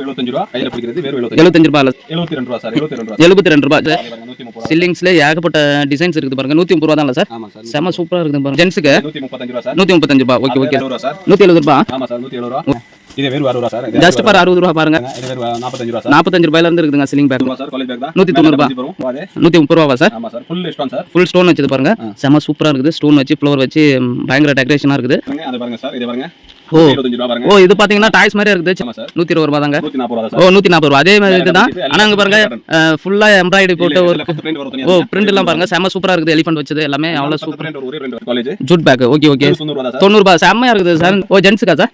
எழுபத்தஞ்சு ரூபா ரூபா இல்லை. எழுபத்தி ரெண்டு ரூபா சார் எழுபத்தி ரெண்டு ரூபா எழுபத்தி ரெண்டு ரூபா சார் பாருங்க நூத்தி முப்பது ரூபா சில்லிங்ஸ்ல ஏகப்பட்ட டிசைன்ஸ் இருக்குது பாருங்க. நூற்றி முப்பது ரூபா தான் சார்? சார் செம சூப்பராக இருக்குது பாருங்க. ஜென்ஸுக்கு நூத்தி முப்பத்தஞ்சு ரூபா சார். நூற்றி முப்பத்தஞ்சு ரூபா ஓகே ஓகே ரூபா சார். ரூபா? சார் நூத்தி எழுபது ரூபா. இது அறுபது ரூபா சார். ஜஸ்ட் பார் அறுபது ரூபா பாருங்க. நாற்பத்தஞ்சு ரூபா சார். நாற்பத்தஞ்சு ரூபாயில இருந்து இருக்குதுங்க சில்லிங் பேக் ரூபா சார் நூத்தி தொண்ணூறு ரூபா. நூற்றி முப்பது ரூபாவா sir? Sir full sir. Stone வச்சது பாருங்க. செம சூப்பராக இருக்குது. ஸ்டோன் வச்சு ஃப்ளவர் வச்சு பயங்கர டெக்கரேஷனாக இருக்குது. சார் இது பாருங்க. ஓ. ஓ இது பார்த்தீங்கன்னா டாய்ஸ் மாதிரியே இருக்குது. நூற்றி இருபது ரூபா தாங்க நூத்தி ஓ நூற்றி நாற்பது ரூபா. அதே மாதிரி இதுதான். ஆனால் அங்கே பாருங்க ஃபுல்லாக எம்ப்ராய்டரி போட்டு ஒரு. ஓ பிரிண்ட் எல்லாம் பாருங்க. செம சூப்பராக இருக்குது எலிஃபண்ட் வச்சது. எல்லாமே அவ்வளோ பத்து super jute bag okay okay தொண்ணூறு ரூபா இருக்குது சார். ஓ ஜென்ஸுக்கா சார்?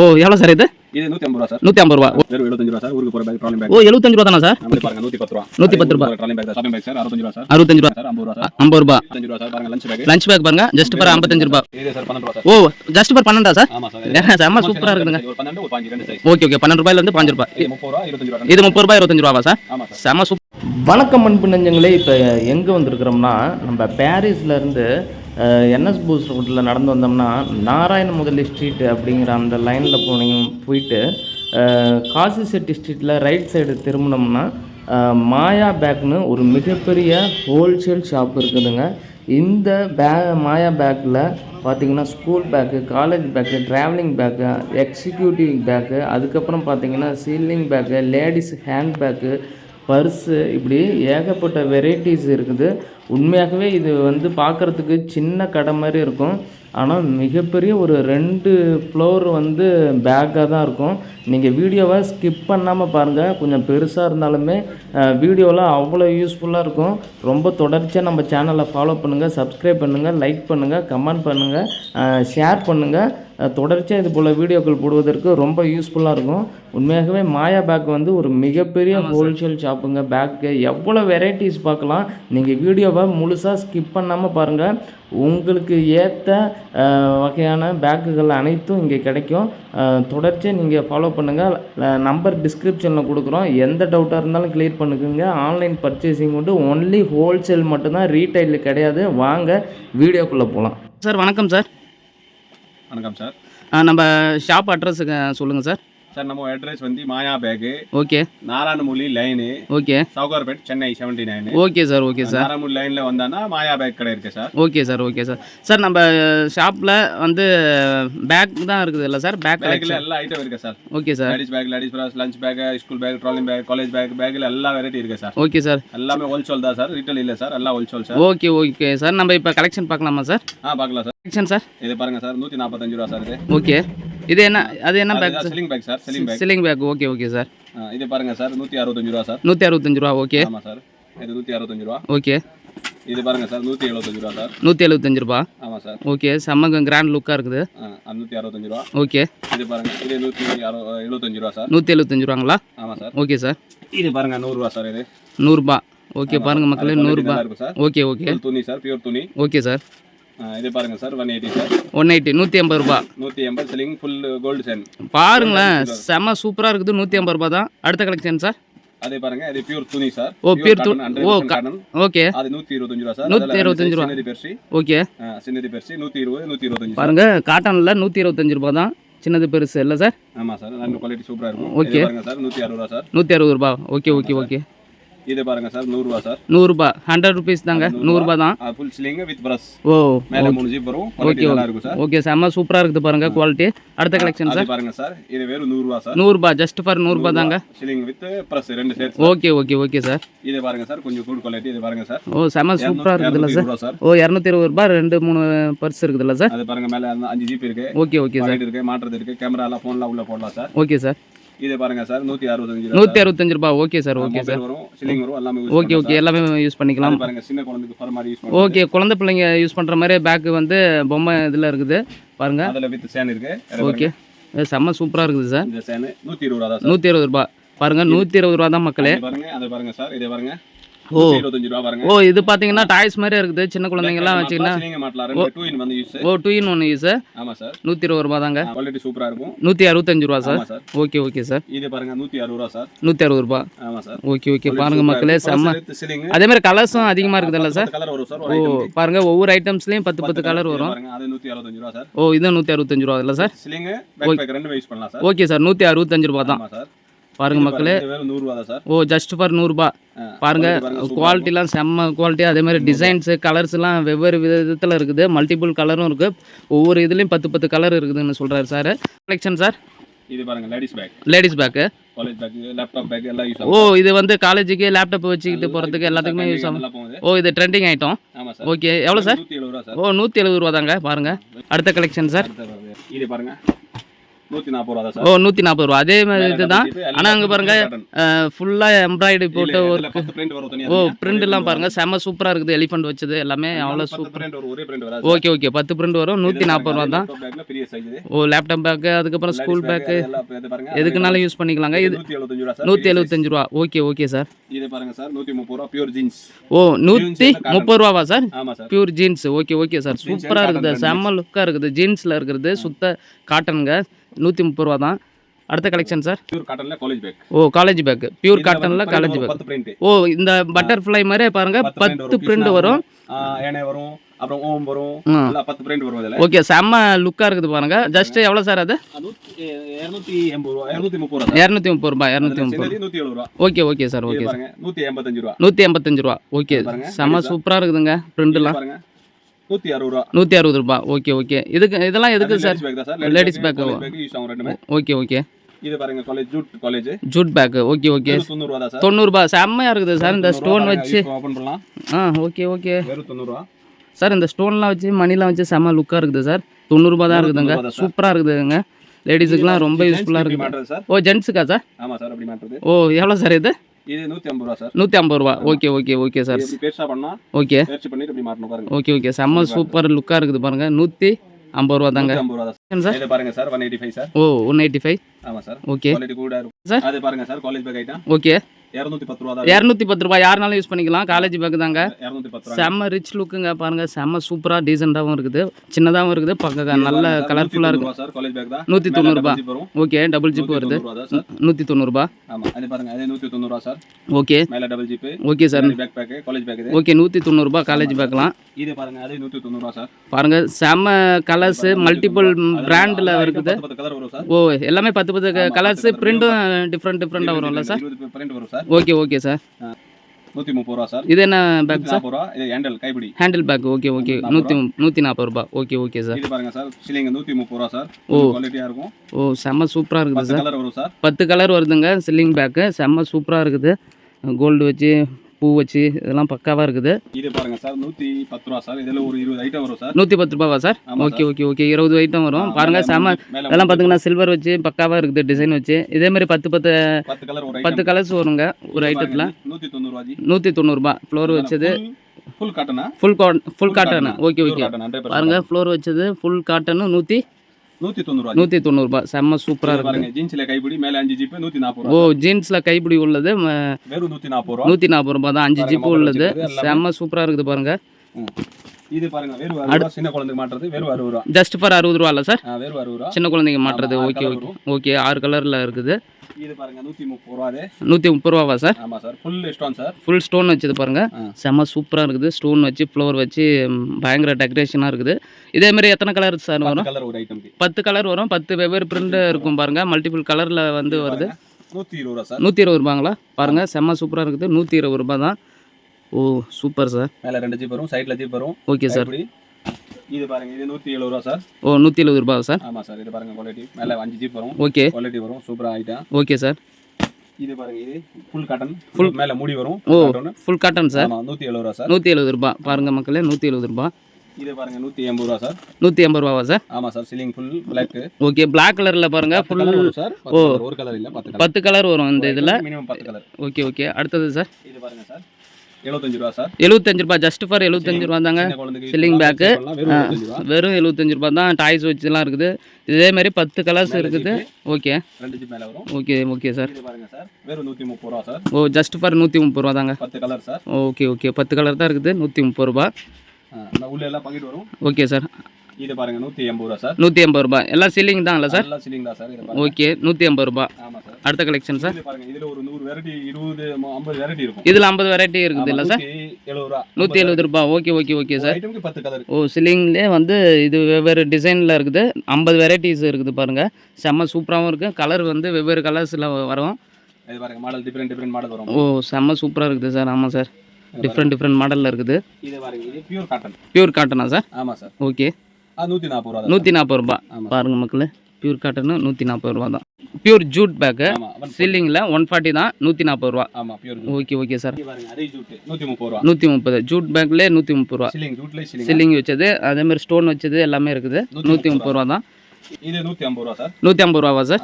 ஓ எவ்வளோ சார் இது? இது நூத்தி ஐம்பது ரூபா சார். நூற்றி ஐம்பது ரூபா. வெறும் எழுபத்தஞ்சு ரூபா சார். ஊருக்கு போற பேக் ட்ராலிங் பேக் ஓ எழுபத்தஞ்சு ரூபா தானே சார்? நம்ம பாருங்க நூத்தி பத்து ரூபா. நூத்தி பத்து ரூபா. Trolling bag shopping bag sir அறுபத்தஞ்சு ரூபா சார். அறுபத்தஞ்சு ரூபா. சார் ஐம்பது ரூபா சார். ஐம்பது ரூபா. அஞ்சு ரூபா சார் பாருங்க லஞ்ச் பேக் லஞ்ச் பேக் பாருங்க ஜஸ்ட் பார் ஐம்பத்தஞ்சு ரூபா. இது சார் பன்னெண்டு ரூபா சார். ஓ ஜஸ்ட் பார் பன்னெண்டா சார்? ஆமா சார் ஏன் செம்ம சூப்பரா இருக்குதுங்க ஒரு பன்னெண்டு ஒரு பாஞ்சு ரெண்டு சைஸ் ஓகே ஓகே பன்னெண்டு ரூபாயில இருந்து பாஞ்சு ரூபாய் இது முப்பது ரூபா இருபத்தஞ்சு ரூபா. இது முப்பது ரூபாய் இருபத்தஞ்சு ரூபாவா சார்? ஆமா சார். செம சூப்பர் வணக்கம் அன்பு நெஞ்சங்களே இப்போ எங்கே வந்திருக்கிறோம்னா நம்ம பாரிஸ்லேருந்து என்எஸ் பூஸ் ரோட்டில் நடந்து வந்தோம்னா நாராயண முதலி ஸ்ட்ரீட் அப்படிங்கிற அந்த லைனில் போனீங்க போயிட்டு காசி செட்டி ஸ்ட்ரீட்டில் ரைட் சைடு திரும்பினோம்னா மாயா பேக்னு ஒரு மிகப்பெரிய ஹோல்சேல் ஷாப் இருக்குதுங்க. இந்த பே மாயா பேக்கில் பார்த்தீங்கன்னா school bag college bag travelling bag executive bag அதுக்கப்புறம் பார்த்தீங்கன்னா sling bag ladies hand bag purse இப்படி ஏகப்பட்ட வெரைட்டிஸ் இருக்குது. உண்மையாகவே இது வந்து பார்க்குறதுக்கு சின்ன கடை மாதிரி இருக்கும். ஆனால் மிகப்பெரிய ஒரு ரெண்டு ஃப்ளோர் வந்து பேக்காக தான் இருக்கும். நீங்கள் வீடியோவை ஸ்கிப் பண்ணாமல் பாருங்கள் கொஞ்சம் பெருசாக இருந்தாலுமே வீடியோவில் அவ்வளோ யூஸ்ஃபுல்லாக இருக்கும். ரொம்ப தொடர்ச்சியாக நம்ம சேனலை ஃபாலோ பண்ணுங்கள் சப்ஸ்கிரைப் பண்ணுங்கள் லைக் பண்ணுங்கள் கமெண்ட் பண்ணுங்கள் ஷேர் பண்ணுங்கள் தொடர்ச்சியாக இது போல் வீடியோக்கள் போடுவதற்கு ரொம்ப யூஸ்ஃபுல்லாக இருக்கும். உண்மையாகவே மாயா பேக் வந்து ஒரு மிகப்பெரிய ஹோல்சேல் ஷாப்புங்க பேக்கு எவ்வளோ வெரைட்டிஸ் பார்க்கலாம். நீங்கள் வீடியோவை முழுசாக ஸ்கிப் பண்ணாமல் பாருங்கள் உங்களுக்கு ஏற்ற வகையான பேக்குகள் அனைத்தும் இங்கே கிடைக்கும். தொடர்ச்சியாக நீங்கள் ஃபாலோ பண்ணுங்கள் நம்பர் டிஸ்கிரிப்ஷனில் கொடுக்குறோம். எந்த டவுட்டாக இருந்தாலும் கிளியர் பண்ணுக்குங்க. ஆன்லைன் பர்ச்சேசிங் உண்டு. ஒன்லி ஹோல்சேல் மட்டும்தான் ரீட்டைல் கிடையாது. வாங்க வீடியோக்குள்ளே போகலாம் சார் வணக்கம் சார். வணக்கம் சார். நம்ம ஷாப் அட்ரஸுக்கு சொல்லுங்கள் சார். சார் நம்ம அட்ரஸ் வந்து Maya bag okay நாராயணமூலி line okay Sowcarpet Chennai seventy nine okay sir okay sir நாராயணமூலி லைன்ல வந்தானா மாயா பேக் கடை இருக்கு sir okay sir okay sir sir நம்ம ஷாப்பில் வந்து பேக் தான் இருக்குது இல்லை சார் பேக் பேக்ல கலெக்ஷன் எல்லா ஐட்டம் இருக்கு sir okay sir ladies bag ladies purse lunch bag school bag trolling bag college bag பேக்ல எல்லா வெரைட்டி இருக்கு சார் ஓகே சார் எல்லாமே ஹோல்சேல் தான் சார் ரீட்டைல் இல்ல சார் எல்லாம் wholesale sir okay okay sir நம்ம இப்போ கலெக்ஷன் பார்க்கலாமா சார் ஆ பார்க்கலாம் சார் கலெக்ஷன் சார் இது பாருங்க சார் நூத்தி நாற்பத்தஞ்சு ரூபா சார் இது. ஓகே இது என்ன அது என்ன bag sir sling bag sir sling bag sling bag okay okay sir இது பாருங்க சார் நூத்தி அறுபத்தஞ்சு ரூபா சார் நூற்றி அறுபத்தஞ்சு ரூபா ஓகே ஆமா சார் இது நூத்தி அறுபத்தஞ்சு ரூபா. ஓகே இது பாருங்க சார் நூத்தி எழுபத்தஞ்சு ரூபா சார் நூற்றி எழுபத்தஞ்சு ரூபா. ஆமா சார் ஓகே செம்ம கிராண்ட் லுக்காக இருக்குது. நூத்தி அறுபத்தஞ்சு ரூபா. ஓகே இது பாருங்க இது நூத்தி அறு எழுபத்தஞ்சு ரூபா சார் நூற்றி எழுபத்தஞ்சு ரூபாங்களா? ஆமா சார் ஓகே சார் இது பாருங்க நூறு ரூபா சார் இது. நூறுரூபா ஓகே பாருங்கள் மக்களே நூறுரூபா ஓகே ஓகே துணி சார் பியூர் துணி. ஓகே சார் இது பாருங்க sir one eighty sir. One eighty நூற்றி ஐம்பது ரூபா. நூத்தி எண்பது சிலிங் ஃபுல் கோல்டு சென் பாருங்களேன் செம்ம சூப்பராக இருக்குது நூற்றி ஐம்பது ரூபா தான். அடுத்த கலெக்ஷன் சார். அது பாருங்க இது பியூர் துணி சார். ஓ, pure துணி. ஓ, ஓகே. அது நூத்தி இருபத்தஞ்சு ரூபா சார். நூத்தி அதுல ரெண்டு இருபத்தஞ்சு size ரூபா. சின்னது பெருசி. ஓகே. சின்னது பெருசி நூத்தி இருபது நூத்தி இருபத்தஞ்சு சார். பாருங்க காட்டனில் நூற்றி இருபத்தஞ்சு ரூபா தான். சின்னது பெருசு இல்லை சார்? ஆமா சார் ரெண்டு குவாலிட்டி சூப்பரா இருக்கும். இது பாருங்க சார் நூத்தி அறுபது ரூபா சார். நூற்றி அறுபது ரூபா. Okay okay okay. இது பாருங்க சார் நூறு ரூபா சார். நூறுரூபா ஹண்ட்ரட் ருபீஸ் தாங்க. நூறுரூபா தான். ஃபுல் சிலிங் வித் பிரஸ் ஓ மேல மூணு ஜிப் வரும். குவாலிட்டி நல்லா இருக்கும் சார். ஓகே செம்ம சூப்பராக இருக்குது பாருங்க குவாலிட்டி அடுத்த கலெக்ஷன் சார். பாருங்க சார். இது வெறும் நூறு ரூபா சார். நூறுரூபா ஜஸ்ட் ஃபார் நூறுரூபா தாங்க. சிலிங் வித் பிரஸ் ரெண்டு சேர்த்து ஓகே ஓகே ஓகே சார். இது பாருங்க சார் கொஞ்சம் குட் குவாலிட்டி இது பாருங்க சார். ஓ செம்ம சூப்பராக இருக்குதுல்ல சார். ஓ இரநூத்தி இருபது ரூபா ரெண்டு மூணு பர்ஸ் இருக்குதுல்ல சார். அது பாருங்க மேல அஞ்சு ஜிப் இருக்கு. Okay okay sir. இருக்கு மாட்டுறது இருக்கு கேமரா எல்லாம் போன்லாம் உள்ள போடலாம் சார். Okay sir. இது பாருங்க சார் நூத்தி அறுபத்தஞ்சு நூற்றி அறுபத்தஞ்சு ரூபா ஓகே சார் ஓகே சார் வரும் ஓகே ஓகே எல்லாமே யூஸ் பண்ணிக்கலாம். பாருங்க சின்ன குழந்தைக்கு ஃபர் மாதிரி யூஸ் ஓகே குழந்தை பிள்ளைங்க யூஸ் பண்ணுற மாதிரி பேக்கு வந்து பொம்மை இதில் இருக்குது. பாருங்க. அதுல வித் சேன் இருக்கு. ஓகே செம்ம சூப்பராக இருக்குது சார் இந்த சேனு நூத்தி இருபது ரூபா நூற்றி இருபது ரூபா. பாருங்க நூற்றி இருபது ரூபா தான் மக்களே. பாருங்க அது பாருங்க சார் இது பாருங்க. ஓ. நூத்தி இருபத்தஞ்சு ரூபா பாருங்க. ஓ இது பார்த்தீங்கன்னா டாய்ஸ் மாதிரியே இருக்குது. சின்ன குழந்தைங்கலாம் யூஸ் ஓ. டூ இன் ஒன் யூஸ் ஆமா சார். நூற்றி இருபது ரூபா தாங்க. குவாலிட்டி சூப்பரா இருக்கும். நூற்றி அறுபத்தஞ்சு ரூபா சார். Okay okay sir. இது பாருங்க நூத்தி அறுபது ரூபா சார். நூற்றி அறுபது ரூபா. ஆமா சார். Okay okay. பாருங்க மக்களே செம்ம. அதே மாதிரி கலர்ஸும் அதிகமாக இருக்குதுல்ல சார். ஓ. பாருங்க ஒவ்வொரு ஐட்டம்ஸ்லேயும் பத்து பத்து கலர் வரும். நூத்தி ஓ இது நூற்றி அறுபத்தஞ்சு ரூபா இல்லை சார்? ஓகே சார் நூற்றி அறுபத்தஞ்சு ரூபா தான். ஆமா சார் பாருங்க மக்களே. ஓ ஜஸ்ட் ஃபார் நூறுரூபா. ஆ, பாருங்க quality பாருங்க, super ஆ குவாலிட்டிலாம் செம்ம குவாலிட்டி அதே மாதிரி டிசைன்ஸு கலர்ஸ்லாம் வெவ்வேறு விதத்தில் இருக்குது. மல்டிபிள் கலரும் இருக்குது ஒவ்வொரு இதுலேயும் பத்து பத்து கலர் இருக்குதுன்னு சொல்கிறாரு சார். Collection sir? இருக்கும். இது பாருங்க ladies bag ladies bag college bag laptop bag எல்லாம் யூஸ் ஓ இது வந்து காலேஜுக்கு லேப்டாப் வச்சுக்கிட்டு போகிறதுக்கு எல்லாத்துக்குமே யூஸ் ஆகும். ஓ இது ட்ரெண்டிங் ஐட்டம் ஓகே எவ்வளோ சார்? ஓ நூற்றி எழுபது ரூபா தாங்க பாருங்கள் அடுத்த கலெக்ஷன் சார். இது பாருங்க நூற்றி நாற்பது ரூபா தான் ஓ நூற்றி நாற்பது ரூபா. அதே மாதிரி இதுதான். double zip, ஆனா அங்க எல்லாம் பாருங்க, cotton. ஃபுல்லாக எம்ப்ராய்டரி போட்டு ஒரு ஓ ஒரு பாருங்க. செம்ம சூப்பராக இருக்குது. எலிஃபண்ட் வச்சது எல்லாமே அவ்வளோ சூப்பர் ஓகே ஓகே பத்து பிரிண்ட் வரும். நூற்றி நாற்பது ரூபா தான். ஓ லேப்டாப் பேக்கு அதுக்கப்புறம் ஸ்கூல் பேக்கு. எதுக்குனாலும் யூஸ் பண்ணிக்கலாங்க. இது நூற்றி. எழுபத்தஞ்சு ரூபா ஓகே ஓகே சார் இது பாருங்க சார் நூத்தி முப்பது ரூபா பியூர் ஜீன்ஸ் ஓ நூற்றி முப்பது ரூபாவா sir pure jeans okay okay sir சூப்பராக இருக்குது. செம்ம லுக்காக இருக்குது. ஜீன்ஸில் இருக்கிறது சுத்த காட்டனுங்க நூற்றி முப்பது ரூபா தான். அடுத்த கலெக்ஷன் சார் பியூர் காட்டன்ல காலேஜ் பேக் ஓ காலேஜ் பேக் பியூர் காட்டனில் காலேஜ் பேக் ஓ இந்த பட்டர்ஃப்ளை மாதிரி பாருங்க பத்து பிரிண்ட் வரும் ஏனே வரும். அப்புறம் ஓம் வரும். ம். எல்லாம் பத்து பிரிண்ட் வரும் இதுல. ஓகே செம்ம லுக்காக இருக்குது பாருங்க. ஜஸ்ட் எவ்வளோ சார் அது? இருநூத்தி எண்பது ரூபா இருநூத்தி முப்பது ரூபா. இரநூத்தி முப்பது ரூபாய் இரநூத்தி முப்பது சின்னது நூத்தி எழுபது ரூபா. ஓகே ஓகே சார் ஓகே எண்பத்தஞ்சு ரூபா. நூற்றி எண்பத்தஞ்சு ரூபா. ஓகே செம்ம? சூப்பராக இருக்குதுங்க பிரிண்ட்லாம் நூத்தி அறுபது ரூபா. நூற்றி அறுபது ரூபா. Okay okay. இதுக்கு இதெல்லாம் எதுக்கு sir? Ladies. Bag bag okay okay. இது பாருங்க college jute college jute bag okay okay. தொண்ணூறு ரூபா தான் சார். தொண்ணூறுபா செம்மையாக இருக்குது சார் இந்த ஸ்டோன் வச்சு. ஓபன் பண்ணலாம். ஆ ஓகே ஓகே. வெறும் தொண்ணூறு ரூபா. சார் இந்த ஸ்டோன்லாம் வச்சு மணிலாம் வச்சு செம்ம லுக்காக இருக்குது சார். தொண்ணூறுபா தான் இருக்குதுங்க. தொண்ணூறுபா. சூப்பராக இருக்குதுங்க. லேடிஸுக்குலாம் ரொம்ப யூஸ்ஃபுல்லாக இருக்குது. ஓ ஜென்ஸுக்கா சார்? ஆமா சார் அப்படி மாட்டுறது. ஓ எவ்வளோ சார் இது? இது நூத்தி ஐம்பது ரூபா சார். நூற்றி ஐம்பது ரூபா. Okay okay okay sir. Okay. Purchase பண்ணிட்டு இப்படி மாட்டணும் பாருங்க. Okay okay. செம்ம சூப்பர் லுக்காக இருக்குது பாருங்க. நூற்றி ஐம்பது ரூபா தாங்க. ஐம்பது ரூபா சார். இது பாருங்க sir one eighty five sir. ஓ ஒன் எயிட்டி ஃபைவ் ஆமா சார். ஓகே. கூட சார்? அது பாருங்க sir college bag item okay. இரநூத்தி பத்து ரூபா ரூபாய் யாருனாலும் யூஸ் பண்ணிக்கலாம். காலேஜ் பேக் தாங்க. செம்ம ரிச் லுக்குங்க பாருங்க. செம்ம சூப்பராக டீசெண்டாகவும் இருக்குது. சின்னதாகவும் இருக்குது. பக்க நல்ல கலர்ஃபுல்லாக தான். நூற்றி தொண்ணூறுபா ஓகே டபுள் ஜிப் வருது. நூற்றி தொண்ணூறுபா ஓகே ஓகே சார். ஓகே நூற்றி தொண்ணூறுபா காலேஜ் பேக்லாம் பாருங்க செம்ம கலர்ஸு மல்டிபிள் பிராண்டில் இருக்குது. ஓ எல்லாமே பத்து பத்து கலர்ஸு பிரிண்ட்டும் டிஃப்ரெண்ட் டிஃப்ரெண்ட்டாக வரும்ல sir. Sir. Okay okay sir. நூத்தி முப்பது ரூபா சார். இது என்ன பேக் சார்? நாற்பது ரூபா இது ஹேண்டல் கைப்பிடி. Handle bag okay okay. நூற்றி நூற்றி நாற்பது ரூபா. Okay okay sir. இது பாருங்க சார் சிலிங்க நூத்தி முப்பது ரூபா சார். ஓ. குவாலிட்டியா இருக்கும். ஓ செம்ம சூப்பராக இருக்குது சார். கலர் வரும் சார். பத்து கலர் வருதுங்க சில்லிங் பேக்கு செம்ம சூப்பராக இருக்குது. கோல்டு வச்சு பூ வச்சு இதெல்லாம் பக்காவாக இருக்குது. இது பாருங்க சார் நூத்தி பத்து ரூபா சார். இதுல ஒரு இருபது ஐட்டம் வரும் சார். நூற்றி பத்து ரூபாவா சார்? Okay okay okay. இருபது ஐட்டம் வரும். பாருங்க மேல இதெல்லாம் பார்த்தீங்கன்னா சில்வர் வச்சு பக்காவாக இருக்குது டிசைன் வச்சு. இதே மாதிரி பத்து பத்து பத்து கலர்ஸ் வருங்க ஒரு ஐட்டத்தில் நூத்தி தொண்ணூறு ரூபா. ஜி நூற்றி தொண்ணூறுபா ஃப்ளோர் வச்சது ஃபுல் காட்டனா full God full cotton okay okay cotton பாருங்க ஃப்ளோர் வச்சது ஃபுல் காட்டனு நூற்றி நூத்தி தொண்ணூறு ரூபா நூற்றி தொண்ணூறுபா செம்ம சூப்பராக பாருங்க ஜீன்ஸ்ல கைப்பிடி மேல அஞ்சு ஜிப் நூத்தி நாற்பது ஓ ஜீன்ஸில் கைப்பிடி உள்ளது. வெறும் நூத்தி நாற்பது ரூபா. நூற்றி நாற்பது ரூபா தான். அஞ்சு ஜிப்பு உள்ளது. செம்ம சூப்பராக இருக்குது பாருங்க. ம். இது பாருங்க வெறும் அறுபது ரூபா சின்ன குழந்தைக்கு மாட்டுறது வெறும் அறுபது ரூபா. ஜஸ்ட் ஃபார் அறுபது ரூபால சார்? ஆ, வெறும் அறுபது ரூபா. சின்ன குழந்தைங்க மாட்டுறது ஓகே ஓகே ஓகே ஆறு கலரில் இருக்குது. இது பாருங்க நூத்தி முப்பது ரூபா அது நூற்றி முப்பது ரூபாவா sir? Full stone sir. Full stone வச்சது பாருங்க. செம்ம சூப்பராக இருக்குது. ஸ்டோன் வச்சு ஃப்ளோர் வச்சு பயங்கர டெக்கரேஷனாக இருக்குது. இதே மாதிரி எத்தனை கலர் சார் வரும்? கலர் ஒரு ஐட்டம்க்கு பத்து கலர் வரும் பத்து வெவ்வேறு பிரிண்ட் இருக்கும் பாருங்க. மல்டிபிள் கலரில் வந்து வருது. நூத்தி இருபது ரூபா சார். நூற்றி இருபது ரூபாங்களா? பாருங்க செம்ம சூப்பராக இருக்குது. நூற்றி இருபது ரூபா தான் ஓ சூப்பர் சார் மேல ரெண்டு ஜிப் வரும் சைடுல ஜிப் வரும் ஓகே சார். இது பாருங்க இது நூத்தி எழுபது ரூபா சார் ஓ நூற்றி எழுபது ரூபா சார் ஆமா சார் இது பாருங்க குவாலிட்டி மேல அஞ்சு ஜிப் வரும் ஓகே குவாலிட்டி வரும். சூப்பரா ஐட்டம் ஓகே சார் இது பாருங்க இது ஃபுல் காட்டன் ஃபுல் மேல மூடி வரும். ஓ. ஃபுல் காட்டன் சார் நூத்தி எழுபது ரூபா சார் நூற்றி எழுபது ரூபா. பாருங்க மக்களே நூற்றி எழுபது ரூபா. இது பாருங்க நூத்தி எண்பது ரூபா சார் நூற்றி எண்பது ரூபாவா சார் ஆமா sir sling full black okay black கலரில் பாருங்க ஃபுல் சார் ஓ. ஒரு கலர் இல்ல பத்து பத்து கலர் வரும் இந்த இதில். மினிமம் பத்து கலர் ஓகே ஓகே அடுத்தது சார் இது பாருங்க சார் எழுபத்தஞ்சு ரூபா சார். எழுபத்தஞ்சு ரூபா ஜஸ்ட் ஃபார் எழுபத்தஞ்சு ரூபா தாங்க. back. பண்ணலாம், வெறும் எழுபத்தஞ்சு ரூபா. தான் டாய்ஸ் வச்சுலாம் இருக்குது. இதே மாதிரி பத்து கலர்ஸ் இருக்குது. Okay okay okay sir. O just for நூற்றி முப்பது ரூபா தாங்க. ஓகே ஓகே பத்து கலர் தான் இருக்குது. நூற்றி முப்பது ரூபா ஓகே சார் இது பாருங்க நூத்தி எண்பது ரூபா சார். நூற்றி எண்பது ரூபா. எல்லாம் சீலிங் தான்ல சார் ஓகே நூற்றி எண்பது ரூபா. அடுத்த கலெக்ஷன் சார் இது பாருங்க இதுல ஒரு நூறு வெரைட்டி இருபது ம- ஐம்பது வெரைட்டி இருக்கும். இதில் ஐம்பது வெரைட்டி இருக்குது இல்லை சார் நூத்தி எழுபது ரூபா நூற்றி எழுபது ரூபா. ஓகே ஓகே ஓகே சார் ஓ சிலிங்லேயே வந்து இது வெவ்வேறு டிசைனில் இருக்குது. ஐம்பது வெரைட்டிஸ் இருக்குது பாருங்கள் செம்ம சூப்பராகவும் இருக்குது கலர் வந்து வெவ்வேறு கலர்ஸில் வரும். இது பாருங்க மாடல் டிஃப்ரெண்ட் டிஃப்ரெண்ட் மாடல் வரும். ஓ செம்ம சூப்பராக இருக்குது சார் ஆமாம் சார் டிஃப்ரெண்ட் டிஃப்ரெண்ட் மாடலில் இருக்குது. இது பாருங்க இது பியூர் காட்டன் பியூர் காட்டனா சார் ஆமா சார் ஓகே நூற்றி நாற்பது ரூபா நூற்றி நாற்பது ரூபா. பாருங்க மக்களே. பியூர் காட்டனு நூற்றி நாற்பது ரூபா தான். பியூர் ஜூட் பேக்கு சீலிங்கில் ஒன் ஃபார்ட்டி தான் நூற்றி நாற்பது ரூபா. ஓகே ஓகே சார் நூற்றி முப்பது ஜூட் பேக்லேயே நூற்றி முப்பது ரூபா சில்லிங் வச்சது அதே மாதிரி ஸ்டோன் வச்சது எல்லாமே இருக்குது. நூற்றி முப்பது ரூபா தான். இது நூற்றி ஐம்பது ரூபா சார் நூற்றி ஐம்பது ரூபாவா சார்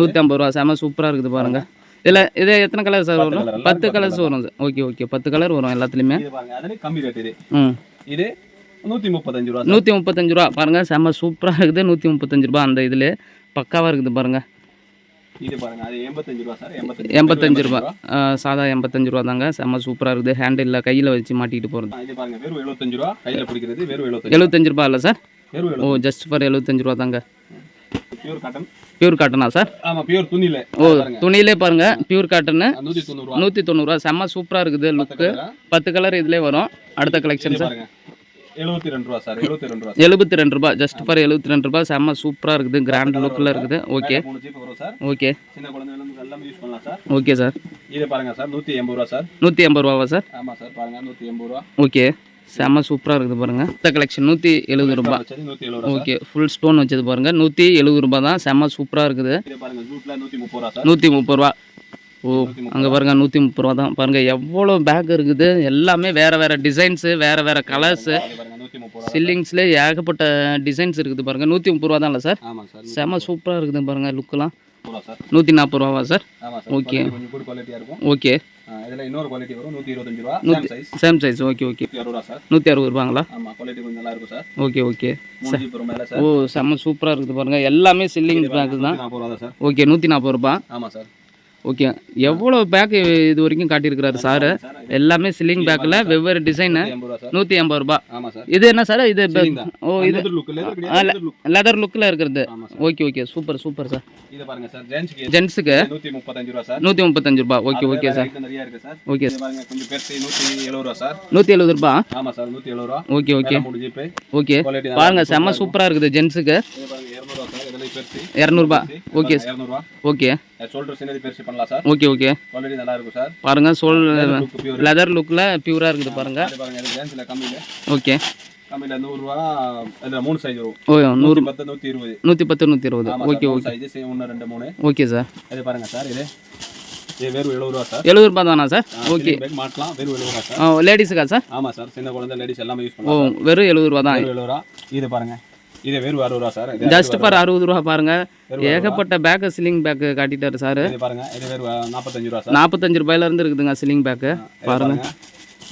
நூற்றி ஐம்பது ரூபா. செம சூப்பராக இருக்குது பாருங்க. இதில் இது எத்தனை கலர் சார் வரும்? பத்து கலர்ஸ் வரும் சார் ஓகே ஓகே பத்து கலர் வரும் எல்லாத்துலேயுமே. கம்மி ரேட் இது நூற்றி முப்பத்தஞ்சு ரூபா நூற்றி முப்பத்தஞ்சு ரூபா. பாருங்க செம சூப்பராக இருக்குது. நூற்றி முப்பத்தஞ்சு ரூபா அந்த இதில் பக்காவாக இருக்குது பாருங்க. இது பாருங்க அது எண்பத்தஞ்சு ரூபா சார். எண்பத்தஞ்சு எண்பத்தஞ்சு ரூபா. சாதா எண்பத்தஞ்சு ரூபா தாங்க. செம சூப்பராக இருக்குது. ஹேண்டில் கையில் வச்சு மாட்டிக்கிட்டு போகிறது இது பாருங்க வெறும் எழுபத்தஞ்சு ரூபா. கையில பிடிக்கிறது வெறும் எழுபத்தஞ்சு எழுபத்தஞ்சு ரூபா இல்லை சார்? ஓ ஜஸ்ட் ஃபார் எழுபத்தஞ்சு ரூபா தாங்க. பியூர் காட்டன் பியூர் காட்டனா சார்? ஆமா பியூர் துணியில. ஓ துணியிலே பாருங்க. பியூர் காட்டனு நூற்றி தொண்ணூறுவா நூற்றி தொண்ணூறுரூவா செம்ம சூப்பராக இருக்குது லுக்கு பத்து கலர் இதுலேயே வரும். அடுத்த கலெக்ஷன் சார். எழுபத்தி ரெண்டு ரூபா சார் எழுபத்தி ரெண்டு ரூபா எழுபத்தி ரெண்டு ரூபா ஜஸ்ட் ஃபார் எழுபத்தி ரெண்டு ரூபா செம்ம சூப்பராக இருக்குது கிராண்ட் லுக்கில் இருக்குது. ஓகே மூணு ஜீப் வரும் சார். ஓகே சின்ன குழந்தைங்க எல்லாமே யூஸ் பண்ணலாம் சார். ஓகே சார் இது பாருங்க சார் நூற்றி எண்பது ரூபா சார். நூற்றி எண்பது ரூபாவா சார்? ஆமா சார் பாருங்க நூற்றி எண்பது ரூபா. ஓகே செம்ம சூப்பராக இருக்குது பாருங்க. அடுத்த கலெக்ஷன் நூற்றி எழுபது ரூபா. ஓகே ஃபுல் ஸ்டோன் வச்சது பாருங்க. நூற்றி எழுபது ரூபா தான். செம்ம சூப்பராக இருக்குது. நூற்றி முப்பது ரூபா. ஓ அங்கே பாருங்க நூற்றி முப்பது ரூபா தான் பாருங்க எவ்வளோ பேக் இருக்குது. எல்லாமே வேறு வேறு டிசைன்ஸு வேறு வேறு கலர்ஸு சில்லிங்ஸ்லேயே ஏகப்பட்ட டிசைன்ஸ் இருக்குது பாருங்க. நூற்றி முப்பது ரூபா தான் இல்லை சார் செம்ம சூப்பராக இருக்குது பாருங்க லுக்கெலாம் நூற்றி நாற்பது ரூபாவா சார்? ஓகே ஆ, இதுல இன்னொரு குவாலிட்டி வரும் நூற்றி இருபத்தஞ்சு ரூபா. Same size same okay okay நூற்றி அறுபது ரூபாங்களா? குவாலிட்டி கொஞ்சம் நல்லா இருக்கும் சார். ஓகே ஓகே ஓ செம்ம சூப்பராக இருக்குது பாருங்க. எல்லாமே சில்லிங் பேக் தான். ஓகே நூற்றி நாற்பது ரூபா. ஆமா சார். ஓகே. எவ்வளோ பேக் இது வரைக்கும் காட்டியிருக்கிறாரு சார்? எல்லாமே சில்லிங் பேக்கில் வெவ்வேறு டிசைனு நூற்றி எண்பது ரூபா. இது என்ன சார்? இது. ஓ இது லெதர் லுக்கில் இருக்கிறது. Okay okay. Super super sir. ஜென்ஸ்க்கு நூற்றி முப்பத்தஞ்சு ரூபா ஓகே ஓகே சார். ஓகே நூற்றி எழுபது ரூபா சார். நூற்றி எழுபது ரூபா? Okay okay. ஓகே. குவாலிட்டி பாருங்க செம்ம சூப்பராக இருக்குது ஜென்ஸுக்கு இரநூறுபா. Okay okay. ஷோல்டர் சின்னது பெருசு பண்ணலாம் சார். Okay okay. குவாலிட்டி நல்லா இருக்கும் சார். பாருங்க சோல் லெதர் லுக்கில் பியூராக இருக்குது பாருங்க. பாருங்க கம்மியில். ஓகே. கம்மியில் நூறுரூவா இதில் மூணு சைஸ் வரும். ஓ நூறு பத்து நூற்றி இருபது. நூற்றி பத்து நூற்றி இருபது. Okay okay. சைஸ் ஒன்று ரெண்டு மூணு. Okay sir. இது பாருங்க சார் இது. எழுபது ரூபா தானா சார்? ஓகே. மாட்டலாம் வெறும் எழுபது ரூபா சார். லேடிஸுக்கா சார்? ஆமாம் சார் சின்ன குழந்தை லேடிஸ் எல்லாமே யூஸ் வெறும் எழுபது ரூபா தான். எழுபது ரூபா. இது பாருங்க. இது வெறும் அறுபது ரூபா சார். ஜஸ்ட் ஃபார் அறுபது ரூபா. பாருங்க. ஏகப்பட்ட பேக்கு சிலிங் பேக்கு காட்டிட்டாரு சார். பாருங்க. இது வெறும் நாற்பத்தஞ்சு ரூபா சார். நாற்பத்தஞ்சு ரூபாயில இருந்து இருக்குதுங்க சிலிங் பேக்கு பாருங்க.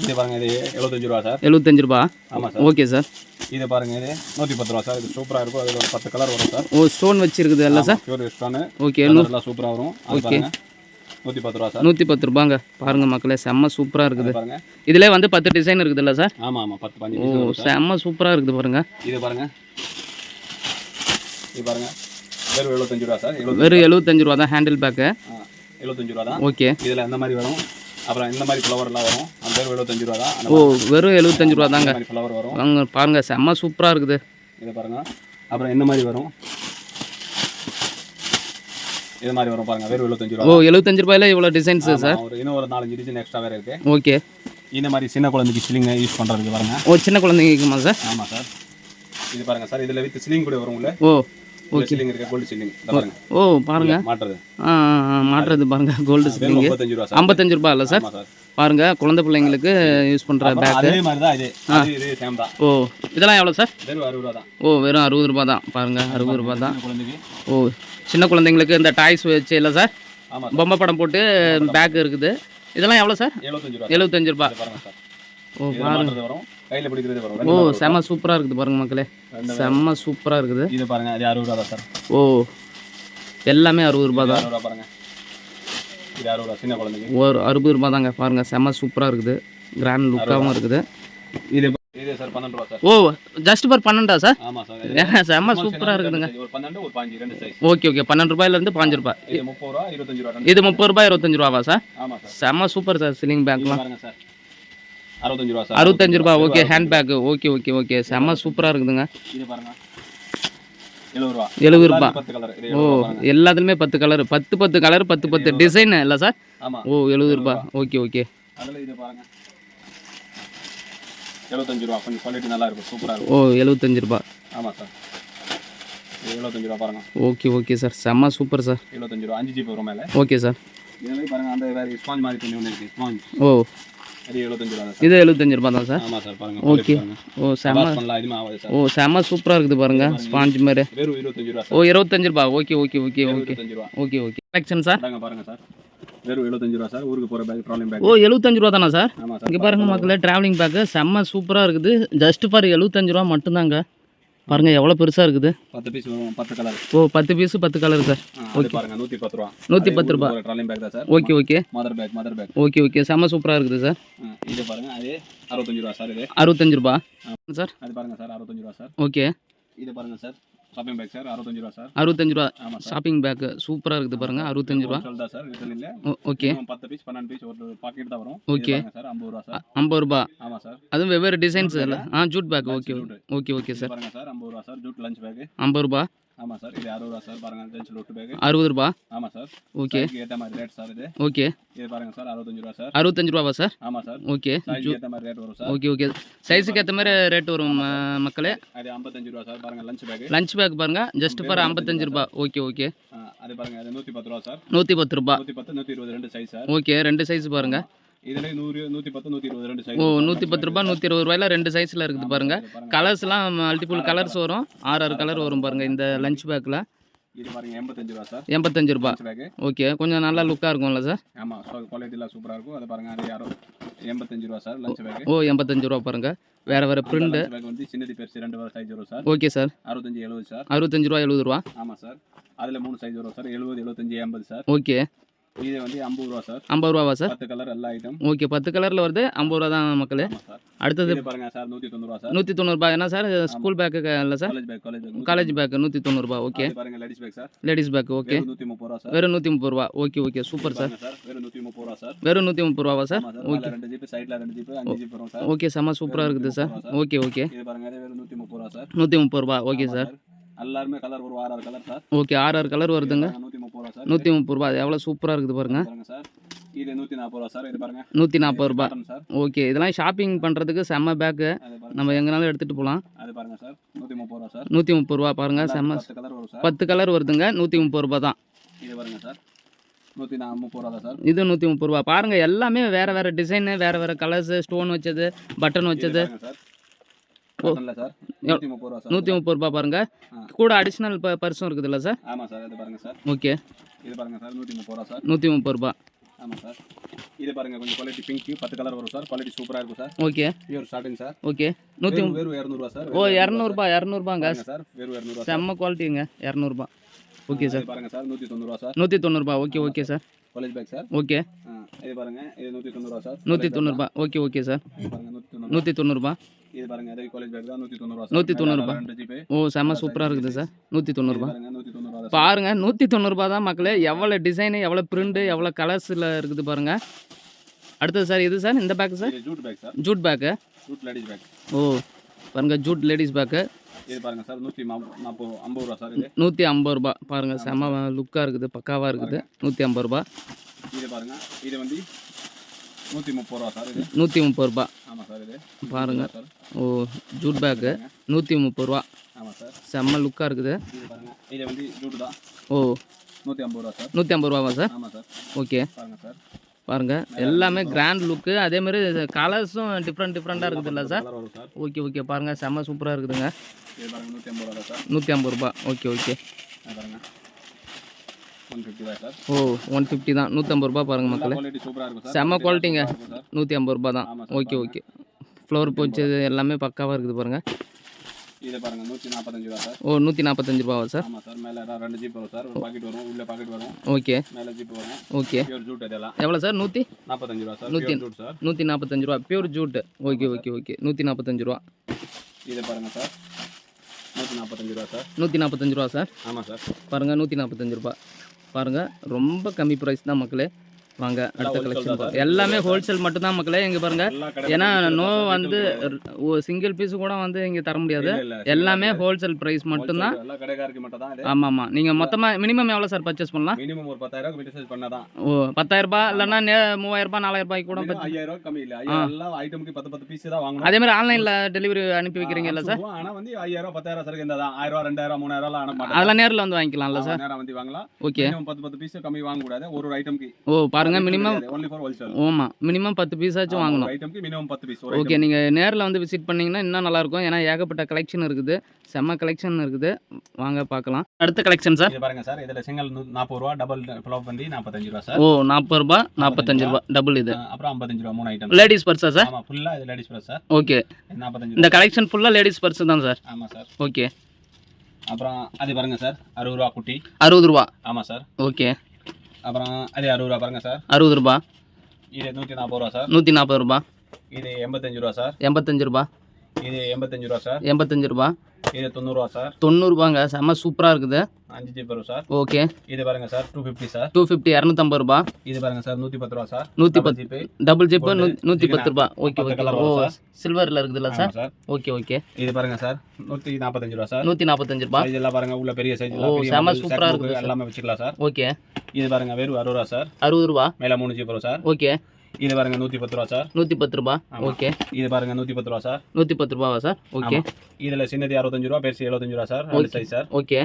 இது பாருங்க இது எழுபத்தஞ்சு ரூபா சார். எழுபத்தஞ்சு ரூபா? ஆமாம் சார். Okay sir. இது பாருங்க இது நூற்றி பத்து ரூபா சார். இது சூப்பராக இருக்கும். அதில் ஒரு பத்து கலர் வரும் சார். ஓ ஸ்டோன் வச்சிருக்குது இல்லை சார்? பியூர் ஸ்டோனு ஓகே எல்லாம் சூப்பராக வரும். பாருங்க. நூற்றி பத்து ரூபா சார். நூற்றி பத்து ரூபாங்க. பாருங்க மக்களே செம்ம சூப்பராக இருக்குது. இதிலே வந்து பத்து டிசைன் இருக்குதுல்ல சார்? ஆமாம் ஆமாம் பத்து பாஞ்சு ஓ piece வரும் சார். செம்ம சூப்பராக இருக்குது பாருங்க. இது பாருங்க. இது பாருங்க. வெறும் எழுபத்தஞ்சு ரூபா சார். வெறும் எழுபத்தஞ்சு ரூபா தான் ஹேண்டில் பேக்கு எழுபத்தஞ்சு ரூபா தான். ஓகே. இதில் இந்த மாதிரி வரும். அப்புறம் இந்த மாதிரி ஃப்ளவர்லாம் வரும். அந்த எழுபத்தஞ்சு ரூபா தான். ஓ வெறும் எழுபத்தஞ்சு ரூபா தாங்க. ஃப்ளவர் வரும். வாங்க பாருங்க செம்ம சூப்பராக இருக்குது. இதை பாருங்க. அப்புறம் இந்த மாதிரி வரும். இது மாதிரி வரும் பாருங்க வெறும் எழுபத்தஞ்சு ஓ ரூபா எழுபத்தஞ்சு ரூபாயில இவ்வளோ டிசைன்ஸ் சார் ஆமா, ஒரு இன்னும் ஒரு நாலஞ்சு டிசைன் எக்ஸ்ட்ரா வேறு இருக்கு. ஓகே இந்த மாதிரி சின்ன குழந்தைக்கு ஸ்லிங்க யூஸ் பண்ணுறதுக்கு பாருங்க. ஓ சின்ன குழந்தைங்களுக்குமா சார் ஆமாம் சார் இது பாருங்க சார் இதில் வித் ஸ்லிங் கூட வரும் உள்ள. ஓ ஸ்லிங் இருக்கு கோல்டு ஸ்லிங் பாருங்க. ஓ பாருங்க. மாட்டுறது. மாட்டுறது பாருங்க கோல்டு வெறும் ஸ்லிங்கு முப்பத்தஞ்சு ரூபா ஐம்பத்தஞ்சு ரூபா இல்லை சார் பாருங்க குழந்தை பிள்ளைங்களுக்கு யூஸ் பண்ணுற அப்புறம் பேக் அதே மாதிரி தான் இது அது இது சேம் தான். ஓ இதெல்லாம் எவ்வளோ சார்? ஓ வெறும் அறுபது ரூபா தான் பாருங்க அறுபது ரூபா தான் ஓ சின்ன குழந்தைங்களுக்கு இந்த டாய்ஸ் வச்சு இல்லை சார்? பொம்மை படம் போட்டு பேக் இருக்குது. இதெல்லாம் எவ்வளோ சார்? எழுபத்தஞ்சு ரூபா. ஓ பாருங்க. ஓ. செம்ம சூப்பராக இருக்குது பாருங்க மக்களே. செம்ம சூப்பராக இருக்குது. இது பாருங்க அது அறுபது ரூபா தான் சார். ஓ எல்லாமே அறுபது ரூபா தான் பாருங்க. இது அறுபது ரூபா சின்ன குழந்தைக்கு? ஒரு அறுபது ரூபா தாங்க. பாருங்க செம்ம சூப்பராக இருக்குது. கிராண்ட் லுக்காகவும் இருக்குது. இது இது சார் பன்னெண்டு ரூபா சார். ஓ ஜஸ்ட் ஃபார் பன்னெண்டா சார்? ஆமாம் சார். செம்ம சூப்பராக இருக்குதுங்க. ஒரு பன்னெண்டு ஒரு பாஞ்சு ரெண்டு சைஸ் ஓகே ஓகே. பன்னெண்டு ரூபாயிலேருந்து பாஞ்சு ரூபாய் இது முப்பது ரூபா இருபத்தஞ்சு ரூபா ரெண்டு இது முப்பது ரூபாய் இருபத்தஞ்சு ரூபாவா சார்? ஆமாம் சார். செம்ம சூப்பர் சார் சிலிங் பாருங்க சார். அறுபத்தஞ்சு ரூபா சார். அறுபத்தஞ்சு ரூபா okay hand bag okay okay okay. செம்ம சூப்பராக இருக்குதுங்க. இது பாருங்க. எழுபது ரூபா. ஓ. எல்லாத்துலேயுமே பத்து கலர். பத்து பத்து கலர் பத்து பத்து டிசைன் இல்லை சார்? ஓ எழுபது ரூபா. Okay okay. எழுபத்தஞ்சு ரூபா. கொஞ்சம் குவாலிட்டி நல்லா இருக்கும். சூப்பராக இருக்கும். ஓ எழுபத்தஞ்சு ரூபா. ஆமாம் சார். எழுபத்தஞ்சு ரூபா பாருங்க. Okay okay sir. செம்ம சூப்பர் சார். எழுபத்தஞ்சு ரூபா. அஞ்சு ஜிபி வரும் மேலே. Okay sir. இதுலேயே பாருங்க அந்த வேறு ஸ்பாஞ்ச் மாதிரி துணி ஒன்று இருக்குது ஸ்பாஞ்ச் ஓ. இது எழுபத்தஞ்சு ரூபா தான் சார்? ஆமாம் சார் பாருங்க Okay. பாருங்க. ஓ செம்ம ஓ செம்ம சூப்பராக இருக்குது பாருங்க ஸ்பாஞ்ச் மாதிரி. ஓ இருபத்தஞ்சு ரூபா. Okay okay okay okay. Okay okay. Collection sir? பாருங்க சார். வெறும் எழுபத்தஞ்சு ரூபா சார். ஊருக்கு போகிற பேக் ட்ராலிங் பேக் ஓ எழுபத்தஞ்சு ரூபா தானா சார்? இங்கே பாருங்க மக்களே ட்ராவலிங் பேக்கு செம்ம சூப்பராக இருக்குது. ஜஸ்ட் ஃபார் எழுபத்தஞ்சு ரூபா மட்டும்தாங்க. பாருங்க எவ்வளோ பெருசாக இருக்குது? பத்து பீஸ் வரும் பத்து கலர் ஓ பத்து பீஸு பத்து கலர் சார் அது பாருங்க நூற்றி பத்து ரூபா. நூற்றி பத்து ரூபா. ட்ராலிங் பேக் தான் sir okay okay mother bag mother bag okay okay செம்ம சூப்பராக இருக்குது சார் இது பாருங்க அது அறுபத்தஞ்சு ரூபா சார் இது. அறுபத்தஞ்சு ரூபா. சார் அது பாருங்க சார் அறுபத்தஞ்சு ரூபா சார் ஓகே இது பாருங்க சார் ஷாப்பிங் பேக் சார் அறுபத்தஞ்சு ரூபா சார். அறுபத்தஞ்சு ரூபா. ஷாப்பிங் பேக்கு சூப்பராக இருக்குது பாருங்க அறுபத்தஞ்சு ரூபா. சொல்தா சார் இல்லை ஓ- ஓகே. பத்து பீஸ் பன்னெண்டு பீஸ் ஒரு பாக்கெட் தான் வரும். பாருங்க சார் ஐம்பது ரூபா சார். ஐம்பது ரூபா. ஆமாம் சார். அதுவும் வெவ்வேறு டிசைன்ஸ் இல்லை ஆ jute bag okay. Okay okay sir. பாருங்க சார் ஐம்பது ரூபா சார் ஜூட் லஞ்ச் பேக் ஐம்பது ரூபா. ஆமாம் சார் இது அறுபது ரூபா சார். பாருங்க லஞ்ச் லொட்டு பேக். அறுபது ரூபா? ஆமாம் சார். ஓகே. ஏற்ற மாதிரி ரேட் சார் இது. ஓகே. இது பாருங்க சார் அறுபத்தஞ்சு ரூபா சார். அறுபத்தஞ்சு ரூபாவா சார்? ஆமாம் சார். ஓகே. ஏற்ற மாதிரி ரேட் வரும் சார். Okay okay. சைஸுக்கு ஏற்ற மாதிரி ரேட் வரும் மக்களே. அது ஐம்பத்தஞ்சு ரூபா சார். பாருங்க லஞ்ச் பேக் லஞ்ச் பேக் பாருங்க. ஜஸ்ட் ஃபார் ஐம்பத்தஞ்சு ரூபா ஓகே ஓகே. அது பாருங்க அது நூற்றி பத்து ரூபா சார். நூற்றி பத்து ரூபா. நூற்றி பத்து நூற்றி இருபது ரெண்டு சைஸ் சார். ஓகே ரெண்டு சைஸ் பாருங்க. இதுல நூறு நூற்றி பத்து நூற்றி இருபது ரெண்டு சைஸ் ஓ நூற்றி பத்து ரூபா நூற்றி இருபது ரூபாயில ரெண்டு சைஸில் இருக்குது பாருங்க. கலர்ஸ்லாம் மல்டிபிள் கலர்ஸ் வரும் ஆறு ஆறு கலர் வரும். பாருங்க இந்த லஞ்ச் பேக்கில் இது பாருங்க எண்பத்தஞ்சு ரூபா சார். எண்பத்தஞ்சு ரூபா. ஓகே கொஞ்சம் நல்லா லுக்காக இருக்கும்ல சார்? ஆமாம் ஸோ குவாலிட்டிலாம் சூப்பராக இருக்கும். அது பாருங்க அது யாரோ எண்பத்தஞ்சு ரூபா சார் லஞ்ச் பேக் ஓ எண்பத்தஞ்சு ரூபா பாருங்க. வேற வேற பிரிண்ட் பேக் வந்து சின்னது பெருசு ரெண்டு வர சைஸ் வரும் சார். Okay sir. அறுபத்தஞ்சு எழுபது சார். அறுபத்தஞ்சு ரூபா எழுபது ரூபா. ஆமாம் சார். அதில் மூணு சைஸ் வரும் சார். எழுபது எழுபத்தஞ்சு எண்பது சார். ஓகே. இது வந்து ஐம்பது ரூபா சார். ஐம்பது ரூபாவா சார்? பத்து கலர் எல்லா ஐட்டம் ஓகே பத்து கலரில் வருது ஐம்பது ரூபா தான் மக்களே. அடுத்தது பாருங்க சார் நூற்றி தொண்ணூறுவா சார். நூற்றி தொண்ணூறுபா என்ன சார்? ஸ்கூல் பேக்கு இல்லை சார்? காலேஜ் பேக் நூற்றி தொண்ணூறுபா ஓகே. பாருங்க ladies bag sir. Ladies bag okay. நூற்றி முப்பது ரூபா சார். வெறும் நூற்றி முப்பது ரூபா. Okay okay. Super sir. வெறும் நூற்றி முப்பது ரூபா சார். வெறும் நூற்றி முப்பது ரூபாவா சார்? ஆமாம் சார். மேலே ரெண்டு ஜிப்பு சைடில் ரெண்டு ஜிப்பு அஞ்சு ஜிப் வரும் சார். ஓகே செம்ம சூப்பராக இருக்குது சார். Okay okay. இது பாருங்க அது வெறும் நூற்றி முப்பது ரூபா சார். நூற்றி முப்பது ரூபா. Okay sir. எல்லாருமே கலர் வரும் ஆறு கலர் சார் ஓகே ஆறு ஆறு கலர் வருதுங்க நூற்றி முப்பது ரூபா சார் நூற்றி முப்பது ரூபா. எவ்வளோ சூப்பராக இருக்குது பாருங்க. சார் இது நூற்றி நாற்பது ரூபா சார் இது பாருங்க. நூற்றி நாற்பது ரூபா. சார் ஓகே இதெல்லாம் ஷாப்பிங் பண்ணுறதுக்கு செம்ம பேக்கு அது நம்ம எங்கனாலும் எடுத்துகிட்டு போகலாம் அது பாருங்க சார் நூற்றி முப்பது ரூபா சார் நூற்றி முப்பது ரூபா பாருங்க செம்ம பத்து கலர் வருதுங்க. நூற்றி முப்பது ரூபா தான். இது பாருங்க சார் நூற்றி நா முப்பது ரூபா தான் சார் இது நூற்றி முப்பது ரூபா. பாருங்க எல்லாமே வேறு வேறு டிசைனு வேறு வேறு கலர்ஸு ஸ்டோன் வச்சது பட்டன் வச்சது. சார் நூற்றி முப்பது ரூபா பாருங்க. கூட அடிஷ்னல் ப பர்ஸும் இருக்குதுல்ல சார்? ஆமாம் சார் இது பாருங்க சார். ஓகே. இது பாருங்க சார் நூற்றி முப்பது ரூபா சார். நூற்றி முப்பது ரூபா. ஆமாம் சார். இது பாருங்க கொஞ்சம் குவாலிட்டி பிங்க் பத்து கலர் வரும் சார். குவாலிட்டி சூப்பராக இருக்கும் sir. Okay. Pure starting sir. Okay. நூற்றி வெறும் இரநூறுவா சார். ஓ இரநூறுபா இரநூறுபாங்க. சார் வெறும் இரநூறுவா செம்ம குவாலிட்டிங்க இரநூறுபா. Okay sir. பாருங்க சார் நூற்றி தொண்ணூறுவா சார். நூற்றி தொண்ணூறுபா. Okay okay sir. College bag sir okay இது பாருங்க. இது நூற்றி தொண்ணூறுவா சார் நூற்றி தொண்ணூறுபா ஓகே ஓகே சார் நூற்றி தொண்ணூறு நூற்றி தொண்ணூறுபா இது பாருங்க அதே காலேஜ் பேக் தான். நூற்றி தொண்ணூறுவா நூற்றி தொண்ணூறுபா. ஓ செம்ம சூப்பராக இருக்குது சார் நூற்றி தொண்ணூறுபா பாருங்க நூற்றி தொண்ணூறுபா தான் மக்களே. எவ்வளோ டிசைனு எவ்வளோ பிரிண்ட்டு எவ்வளோ கலர்ஸில் இருக்குது பாருங்க. அடுத்தது சார் இது சார் இந்த bag sir jute bag sir jute bag jute ladies bag ஓ பாருங்க ஜூட் லேடிஸ் பேக்கு இது பாருங்க சார் நூற்றி நாற்பது ஐம்பது ரூபா சார் இது. நூற்றி ஐம்பது ரூபா. பாருங்க செம்ம லுக்காக இருக்குது பக்காவாக இருக்குது. நூற்றி ஐம்பது ரூபா. இது பாருங்க இது வந்து நூற்றி முப்பது ரூபா சார் இது. நூற்றி முப்பது ரூபா. ஆமாம் சார் இது. பாருங்க. சார் ஓ ஜூட் பேக்கு. நூற்றி முப்பது ரூபா. ஆமாம் சார். செம்ம லுக்காக இருக்குது. இது வந்து ஜூட் தான். ஓ. நூற்றி ஐம்பது ரூபா சார். நூற்றி ஐம்பது ரூபாவா சார்? ஆமாம் சார். ஓகே. பாருங்க சார். பாருங்க எல்லாமே கிராண்ட் லுக்கு அதே மாதிரி கலர்ஸும் டிஃப்ரெண்ட் டிஃப்ரெண்ட்டாக இருக்குதுல்ல சார்? ஓகே ஓகே பாருங்க செம்ம சூப்பராக இருக்குதுங்க. நூற்றி ஐம்பது ரூபா. ஓகே ஓகே ஓ ஒன் ஃபிஃப்டி தான். நூற்றம்பது ரூபா பாருங்க மக்களே. செம்ம குவாலிட்டிங்க நூற்றி ஐம்பது ரூபா தான். ஓகே ஓகே ஃப்ளோர் போச்சு எல்லாமே பக்காவாக இருக்குது பாருங்க. இது பாருங்க நூற்றி நாற்பத்தஞ்சு ரூபா சார். ஓ நூற்றி நாற்பத்தஞ்சு ரூபாவா சார்? ஆமாம் சார் மேலே ரெண்டு ஜீப் வரும் சார். ஒரு பாக்கெட் வரும் உள்ள பாக்கெட் வரும். ஓகே. மேலே ஜீப் வரும். ஓகே. பியூர் ஜூட் இதெல்லாம். எவ்வளோ சார் நூற்றி நாற்பத்தஞ்சு ரூபா சார் பியூர் ஜூட் சார். நூற்றி நாற்பத்தஞ்சு ரூபா pure jute okay okay okay. நூற்றி நாற்பத்தஞ்சு ரூபா. இது பாருங்க சார். நூற்றி நாற்பத்தஞ்சு ரூபா சார். நூற்றி நாற்பத்தஞ்சு ரூபா சார்? ஆமாம் சார். பாருங்கள் நூற்றி நாற்பத்தஞ்சு ரூபா. பாருங்கள் ரொம்ப கம்மி ப்ரைஸ் தான் மக்களே. வாங்க அடுத்த கலெக்ஷன் எல்லாமே ஹோல்சேல் மட்டும்தான் மக்களே இங்கே பாருங்க. கடை ஏன்னா நோ. வந்து சிங்கிள் பீஸ் கூட வந்து இங்கே தர முடியாது. எல்லாமே ஹோல்சேல் ப்ரைஸ் மட்டும்தான். ஆமாம். ஆமாம் நீங்கள் மொத்தமாக மினிமம் எவ்வளோ சார் பர்ச்சேஸ் பண்ணலாம்? மினிமம் ஒரு பத்தாயிரம் ஓ பத்தாயிரரூபா இல்லைன்னா நே மூவாயிரரூபா நாலாயிரரூபாய்க்கு கூட Minimum பத்து ஐயாயிரம் ரூபாய் கம்மி இல்ல. எல்லாம் ஐட்டமுக்கு பத்து பத்து பீஸ் தான் வாங்கணும். அதே மாதிரி ஆன்லைனில் டெலிவரி அனுப்பி வைக்கிறீங்கல்ல சார்? ஆனா வந்து ஐயாயிரம் பத்தாயிரம் சரக்கு இந்த தான். ஆயிரம் ரூபாய் ரெண்டாயிரம் மூணாயிரம் அதெல்லாம் நேரில் வந்து வாங்கிக்கலாம்ல சார்? நேரம் வந்து வாங்கலாம். ஓகே. பத்து பத்து பீஸ் கம்மி வாங்க கூடாது. ஒரு ஒரு ஐட்டம்க்கு ஓ பாருங்க. மினிமம் ஃபார் ஹோல்சேல் ஆமாம் மினிமம் பத்து பீஸாச்சும் வாங்கணும். மினிமம் பத்து ஓகே நீங்கள் நேரில் வந்து விசிட் பண்ணீங்கன்னா இன்னும் நல்லாயிருக்கும். ஏன்னா ஏகப்பட்ட கலெக்ஷன் இருக்குது. செம்ம கலெக்ஷன் இருக்குது. வாங்க பார்க்கலாம். அடுத்த கலெக்ஷன் சார் பாருங்க சார் இதுல சிங்கிள் நாற்பது ரூபா டபுள் ஃபிளப் பண்ணி நாற்பத்தஞ்சு ரூபா சார் ஓ நாற்பது ரூபா நாற்பத்தஞ்சு ரூபா. டபுள் இது. அப்புறம் ஐம்பத்தஞ்சு ரூபா மூணு ஐட்டம் லேடிஸ் பர்ஸா சார் ஆமா ஃபுல்லா இது லேடிஸ் ப்ளஸ் சார் ஓகே நாற்பத்தஞ்சு இந்த கலெக்ஷன் ஃபுல்லாக லேடிஸ் பர்ஸ் தான் சார் ஆமா சார் ஓகே அப்புறம் அது பாருங்க சார் அறுபது ரூபா குட்டி. அறுபது ரூபா. ஆமா சார் ஓகே அப்புறம் அது அறுபது ரூபா பாருங்க சார். அறுபது ரூபா. இது நூற்றி நாற்பது ரூபா சார். நூற்றி நாற்பது ரூபா. இது எண்பத்தஞ்சு ரூபா சார். எண்பத்தஞ்சு ரூபா. இது எண்பத்தஞ்சு ரூபா சார். எண்பத்தஞ்சு ரூபா. இது தொண்ணூறுரூவா சார். தொண்ணூறுபாங்க செம்ம சூப்பராக இருக்குது. அஞ்சு ஜிபி வரும் சார். ஓகே. இது பாருங்க sir two fifty sir. Two fifty இரநூத்தம்பது ரூபா. இது பாருங்க சார் நூற்றி பத்து ரூபா சார். நூற்றி பத்து ஜிபி டபுள் நூற்றி ஜிகினா, பத்து ரூபா. Okay okay. ஓ. சில்வரில் இருக்குதுல்ல சார்? Okay okay. இது பாருங்க சார் நூற்றி நாற்பத்தஞ்சு ரூபா சார். நூற்றி நாற்பத்தஞ்சு ரூபா. சைஸ் எல்லாம் பாருங்க உள்ள பெரிய சைஸ் ஓ, செம சூப்பரா இருக்குது. எல்லாமே வச்சுக்கலாம் சார். ஓகே. இது பாருங்க வெறும் அறுபது ரூபா சார். அறுபது ரூபா. மேலே மூணு ஜிபி வரும் சார். ஓகே. இது பாருங்க நூற்றி பத்து ரூபா சார். நூற்றி பத்து ரூபா. ஓகே. இது பாருங்க நூற்றி பத்து ரூபா சார். நூற்றி பத்து ரூபாவா சார்? ஓகே. இதுல சின்னது அறுபத்தஞ்சு ரூபா பெருசு எழுபத்தஞ்சு ரூபா சார் ரெண்டு. Size sir. ஓகே.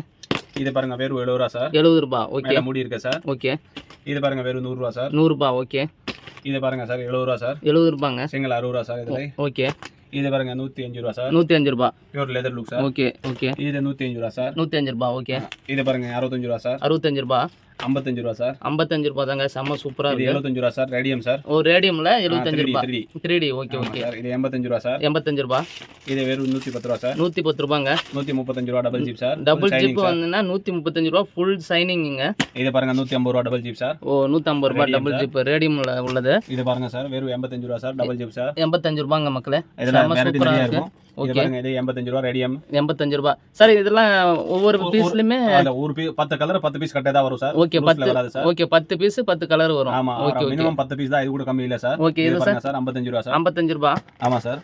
இது பாருங்க வெறும் எழுபது ரூபா சார். எழுபது ரூபா ஓகே. மூடி இருக்கு சார். ஓகே. இது பாருங்க வெறும் நூறுரூவா சார். நூறுரூபா ஓகே. இது பாருங்க சார் எழுபது ரூபா சார். எழுபது ரூபாங்க. சிங்கிள் அறுபது ரூபா சார் இதுல ஓகே. இது பாருங்க நூற்றி அஞ்சு ரூபா சார். நூற்றி அஞ்சு ரூபா. Pure leather look sir. Okay okay. இது நூற்றி அஞ்சு ரூபா சார். நூற்றி அஞ்சு ரூபா ஓகே. இது பாருங்க அறுபத்தஞ்சு ரூபா சார். அறுபத்தஞ்சு ரூபா. ஐம்பத்தஞ்சு ரூபா சார். ஐம்பத்தஞ்சு ரூபா தாங்க செம்ம சூப்பராக இது இருக்குது எழுபத்தஞ்சு ரூபா சார் ரேடியம் சார். ஓ ரேடியமில் எழுபத்தஞ்சு ரூபா. Three D okay okay. Sir இது எண்பத்தஞ்சு ரூபா சார். எண்பத்தஞ்சு ரூபா? இது வெறும் நூற்றி பத்து ரூபா சார். நூற்றி பத்து ரூபாங்க. நூற்றி முப்பத்தஞ்சு ரூபா double zip sir. Double zip. வந்துன்னா நூற்றி முப்பத்தஞ்சு ரூபா ஃபுல் சைனிங்குங்க இது பாருங்க நூற்றி ஐம்பது ரூபா டபுள் ஜிப் சார். ஓ நூற்றம்பது ரூபா Radium டபுள். ஜிப் ரேடியமில் உள்ளது. இது பாருங்க சார் வெறும் எண்பத்தஞ்சு ரூபா சார் டபுள் ஜிப் சார். எண்பத்தஞ்சு ரூபாங்க மக்களே. இதுல செம்ம வெரைட்டி சூப்பராக இருக்கும். ஓகே. பாருங்க இது எண்பத்தஞ்சு ரூபா ரேடியம் எண்பத்தஞ்சு ரூபா. சார் இதெல்லாம் ஒவ்வொரு ஒரு- பீஸ்லையுமே ஒரு பீ பத்து கலர் பத்து பீஸ் கட்டே தான் வரும் சார். ஓகே பத்து ஓகே பத்து பீஸ் பத்து கலர் வரும். ஆமா ஓகே மினிமம் பத்து பீஸ் தான் இது கூட கம்மி இல்ல சார். ஓகே இது சார் பாருங்க சார் ஐம்பத்தஞ்சு ரூபா சார். ஐம்பத்தஞ்சு ரூபா. ஆமா சார்.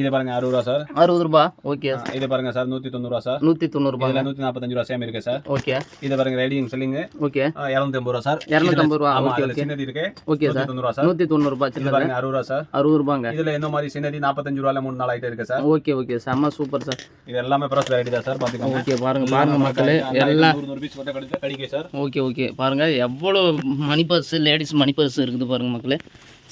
இது பாருங்க அறுபது ரூபா சார். அறுபது ரூபா? ஓகே. இது பாருங்க சார் நூத்தி தொண்ணூறு ரூபா சார். நூற்றி தொண்ணூறுபாங்க இதுல நூத்தி நாற்பத்தஞ்சு ரூபா சேம் இருக்கு சார். ஓகே. இது பாருங்க ரேடியம் செல்லிங் ஓகே. இரநூத்தி ஐம்பது ரூபா சார். இரநூத்தி ஐம்பது ரூபா. ஆமா ஓகே அதுல சின்னது இருக்கு. ஓகே நூத்தி சார். தொண்ணூறு ரூபா சார். நூற்றி தொண்ணூறுபா இது பாருங்க அறுபது ரூபா சார். அறுபது ரூபாங்க. இதுல இந்த மாதிரி சின்னது? நாற்பத்தஞ்சு ரூபால மூணு நாலு ஐட்டம் இருக்கு சார். Okay okay. செம்ம சூப்பர் சார். இது எல்லாமே ப்ரஸ் வெரைட்டி தான் சார் பாத்துக்கோங்க. ஓகே பாருங்க பாருங்க மக்களே. எல்லாம் நூறு பீஸ் கிடைச்சா கிடைக்கும் சார். Okay okay. பாருங்க எவ்வளோ money purse ladies money purse இருக்குது பாருங்க மக்களே.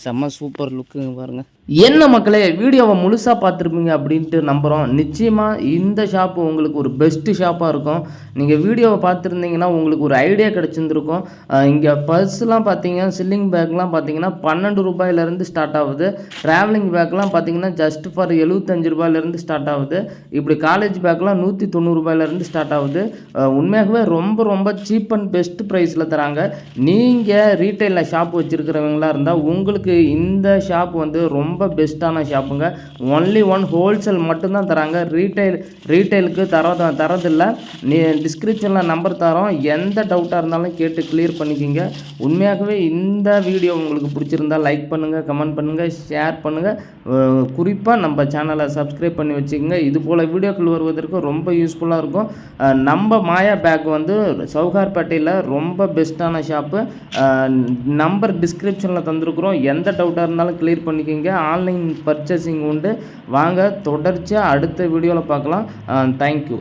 செம்ம சூப்பர் லுக்குங்க பாருங்கள் என்ன மக்களே வீடியோவை முழுசாக பார்த்துருப்பீங்க அப்படின்ட்டு நம்புகிறோம் நிச்சயமாக இந்த ஷாப்பு உங்களுக்கு ஒரு பெஸ்ட்டு ஷாப்பாக இருக்கும். நீங்கள் வீடியோவை பார்த்துருந்தீங்கன்னா உங்களுக்கு ஒரு ஐடியா கிடச்சிருந்துருக்கும். இங்கே பர்ஸ்லாம் பார்த்தீங்கன்னா சில்லிங் பேக்லாம் பார்த்தீங்கன்னா பன்னெண்டு ரூபாயிலேருந்து ஸ்டார்ட் ஆகுது. ட்ராவலிங் பேக்லாம் பார்த்தீங்கன்னா ஜஸ்ட் ஃபார் எழுபத்தஞ்சு ரூபாயிலேருந்து ஸ்டார்ட் ஆகுது. இப்படி காலேஜ் பேக்லாம் நூற்றி தொண்ணூறுபாயிலேருந்து ஸ்டார்ட் ஆகுது. உண்மையாகவே ரொம்ப ரொம்ப சீப் அண்ட் பெஸ்ட் ப்ரைஸில் தராங்க. நீங்கள் ரீட்டைலில் ஷாப் வச்சுருக்கிறவங்களா இருந்தால் உங்களுக்கு இந்த ஷாப் வந்து ரொம்ப பெஸ்ட்டான ஷாப்புங்க ஒன்லி ஒன் ஹோல்சேல் மட்டும்தான் தராங்க. ரீட்டைல் ரீட்டைலுக்கு தர தரதில்லை. நீ டிஸ்கிரிப்ஷனில் நம்பர் தரோம். எந்த டவுட்டாக இருந்தாலும் கேட்டு கிளியர் பண்ணிக்கிங்க. உண்மையாகவே இந்த வீடியோ உங்களுக்கு பிடிச்சிருந்தா லைக் பண்ணுங்கள் கமெண்ட் பண்ணுங்கள் ஷேர் பண்ணுங்கள் குறிப்பாக நம்ம சேனலை சப்ஸ்கிரைப் பண்ணி வச்சுக்கோங்க. இது போல் வீடியோக்கள் வருவதற்கு ரொம்ப யூஸ்ஃபுல்லாக இருக்கும். நம்ம மாயா பேக் வந்து சவுகார்பேட்டையில் ரொம்ப பெஸ்ட்டான ஷாப்பு நம்பர் டிஸ்கிரிப்ஷனில் தந்திருக்கிறோம். எந்த டவுட்டாக இருந்தாலும் கிளியர் பண்ணிக்கோங்க. ஆன்லைன் பர்ச்சேசிங் உண்டு. வாங்க தொடர்ச்சியாக அடுத்த வீடியோவில் பார்க்கலாம். தேங்க்யூ